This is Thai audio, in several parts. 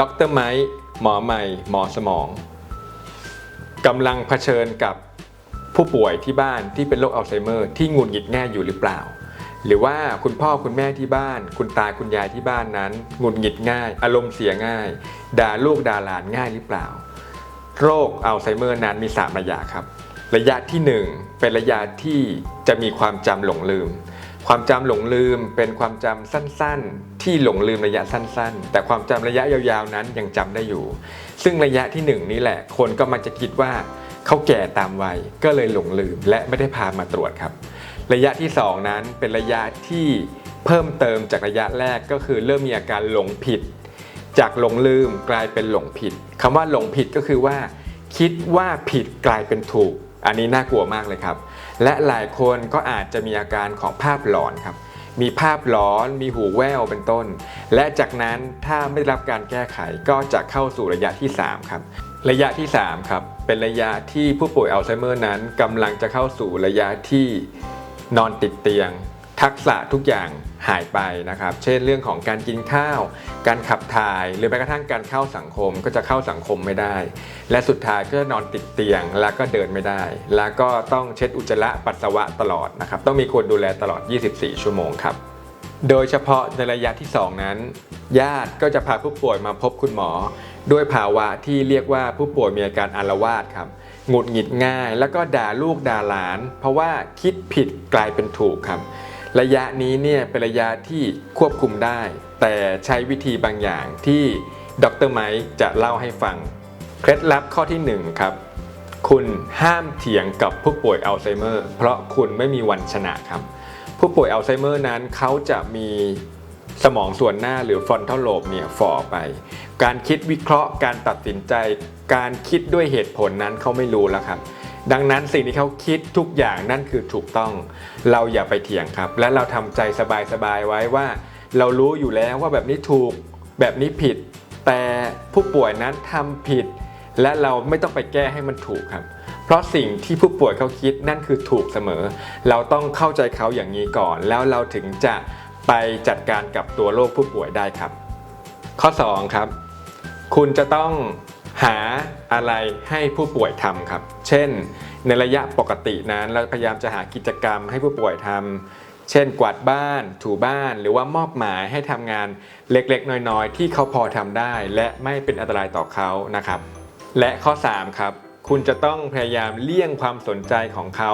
ดรไมค์หมอใหม่ หมอสมองกำลังเผชิญกับผู้ป่วยที่บ้านที่เป็นโรคอัลไซเมอร์ ที่งุดหงิดง่ายอยู่หรือเปล่า หรือว่าคุณพ่อคุณแม่ที่บ้าน คุณตาคุณยายที่บ้านนั้นงุดหงิดง่าย อารมณ์เสียง่าย ด่าลูกด่าหลานง่ายหรือเปล่า โรคอัลไซเมอร์นั้นมีสามระยะครับ ระยะที่หนึ่งเป็นระยะที่จะมีความจำหลงลืม ความจำหลงลืมเป็นความจำสั้นๆ ที่หลงลืมระยะสั้นๆ แต่ความจำระยะยาวๆนั้นยังจำได้อยู่ ซึ่งระยะที่หนึ่งนี้แหละ คนก็มักจะคิดว่าเขาแก่ตามวัยก็เลยหลงลืมและไม่ได้พามาตรวจครับ ระยะที่สองนั้นเป็นระยะที่เพิ่มเติมจากระยะแรกก็คือเริ่มมีอาการหลงผิด จากหลงลืมกลายเป็นหลงผิดคำว่าหลงผิดก็คือว่า คิดว่าผิดกลายเป็นถูก อันนี้น่ากลัวมากเลยครับ และหลายคนก็อาจจะมีอาการของภาพหลอนครับ มีภาพหลอน มีหูแว่วเป็นต้น และจากนั้นถ้าไม่ได้รับการแก้ไขก็จะเข้าสู่ระยะที่ 3 ครับ ระยะที่ 3 ครับ เป็นระยะที่ผู้ป่วยอัลไซเมอร์นั้นกำลังจะเข้าสู่ระยะที่นอนติดเตียง ทักษะทุกอย่างหายไปนะครับ เช่นเรื่องของการกินข้าว การขับถ่าย หรือแม้กระทั่งการเข้าสังคมก็จะเข้าสังคมไม่ได้ และสุดท้ายก็นอนติดเตียง แล้วก็เดินไม่ได้ แล้วก็ต้องเช็ดอุจจาระปัสสาวะตลอดนะครับ ต้องมีคนดูแลตลอด 24 ชั่วโมงครับ โดยเฉพาะในระยะที่ 2 นั้น ญาติก็จะพาผู้ป่วยมาพบคุณหมอ ด้วยภาวะที่เรียกว่าผู้ป่วยมีอาการอารวาสครับหงุดหงิดง่าย แล้วก็ด่าลูกด่าหลาน เพราะว่าคิดผิดกลายเป็นถูกครับ ระยะนี้เนี่ยเป็นระยะที่ควบคุมได้ แต่ใช้วิธีบางอย่างที่ดรไมค์จะเล่าให้ฟัง เคล็ดลับข้อที่ 1 ครับ คุณห้ามเถียงกับผู้ป่วยอัลไซเมอร์เพราะคุณไม่มีวันชนะครับ ผู้ป่วยอัลไซเมอร์นั้นเขาจะมีสมองส่วนหน้าหรือฟอนทัลโลบเนี่ยฝ่อไป การคิดวิเคราะห์การตัดสินใจ การคิดด้วยเหตุผลนั้นเขาไม่รู้แล้วครับ ดังนั้นสิ่งที่เขาคิดทุกอย่างนั่นคือถูกต้อง เราอย่าไปเถียงครับ และเราทำใจสบายๆไว้ว่า เรารู้อยู่แล้วว่าแบบนี้ถูกแบบนี้ผิด แต่ผู้ป่วยนั้นทำผิด และเราไม่ต้องไปแก้ให้มันถูกครับ เพราะสิ่งที่ผู้ป่วยเขาคิดนั่นคือถูกเสมอ เราต้องเข้าใจเขาอย่างนี้ก่อน แล้วเราถึงจะไปจัดการกับตัวโรคผู้ป่วยได้ครับ ข้อ 2 ครับ คุณจะต้อง หาอะไรให้ผู้ป่วยทำครับ เช่น ในระยะปกตินั้นเราพยายามจะหากิจกรรมให้ผู้ป่วยทำเช่น กวาดบ้าน ถูบ้าน หรือว่ามอบหมายให้ทำงานเล็กๆ น้อยๆ ที่เขาพอทำได้ และไม่เป็นอันตรายต่อเขานะครับ และข้อ 3 ครับ คุณจะต้องพยายามเลี่ยงความสนใจของเขา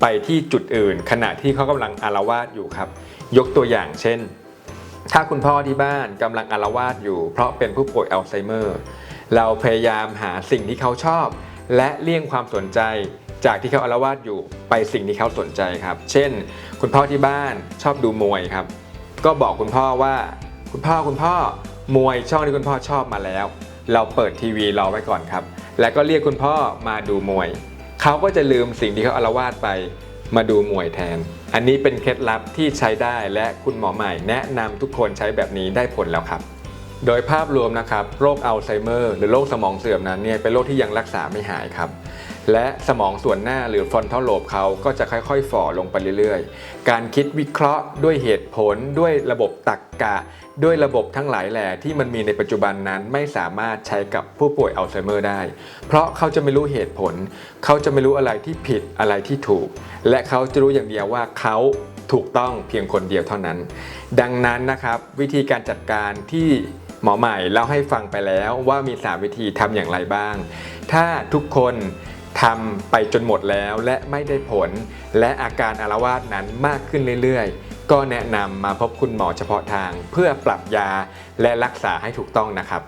ไปที่จุดอื่น ขณะที่เขากำลังอารวาสอยู่ครับ ยกตัวอย่างเช่นถ้าคุณพ่อที่บ้านกำลังอารวาสอยู่ เพราะเป็นผู้ป่วยอัลไซเมอร์ เราพยายามหาสิ่งที่เขาชอบ และเลี่ยงความสนใจจากที่เขาอารวาสอยู่ไปสิ่งที่เขาสนใจครับ เช่น คุณพ่อที่บ้านชอบดูมวยครับ ก็บอกคุณพ่อว่า คุณพ่อคุณพ่อมวยช่องที่คุณพ่อชอบมาแล้ว เราเปิดทีวีรอไว้ก่อนครับ แล้วก็เรียกคุณพ่อมาดูมวย เขาก็จะลืมสิ่งที่เขาอารวาสไป มาดูมวยแทน อันนี้เป็นเคล็ดลับที่ใช้ได้และคุณหมอใหม่แนะนำทุกคนใช้แบบนี้ได้ผลแล้วครับ โดยภาพรวมนะครับโรคอัลไซเมอร์หรือโรคสมองเสื่อมนั้นเนี่ยเป็นโรคที่ยังรักษาไม่หายครับและสมองส่วนหน้าหรือฟอนทัลโลบเขาก็จะค่อยๆ ฝ่อลงไปเรื่อยๆ การคิดวิเคราะห์ด้วยเหตุผลด้วยระบบตรรกกะ ด้วยระบบทั้งหลายแหล่ที่มันมีในปัจจุบันนั้นไม่สามารถใช้กับผู้ป่วยอัลไซเมอร์ได้ เพราะเขาจะไม่รู้เหตุผล เขาจะไม่รู้อะไรที่ผิดอะไรที่ถูก และเขาจะรู้อย่างเดียวว่าเขาถูกต้องเพียงคนเดียวเท่านั้น ดังนั้นนะครับวิธีการจัดการที่ หมอใหม่เล่าให้ฟังไปแล้วว่ามี 3 วิธีทำอย่างไรบ้าง ถ้าทุกคนทำไปจนหมดแล้วและไม่ได้ผล และอาการอารวาสนั้นมากขึ้นเรื่อยๆ ก็แนะนำมาพบคุณหมอเฉพาะทาง เพื่อปรับยาและรักษาให้ถูกต้องนะครับ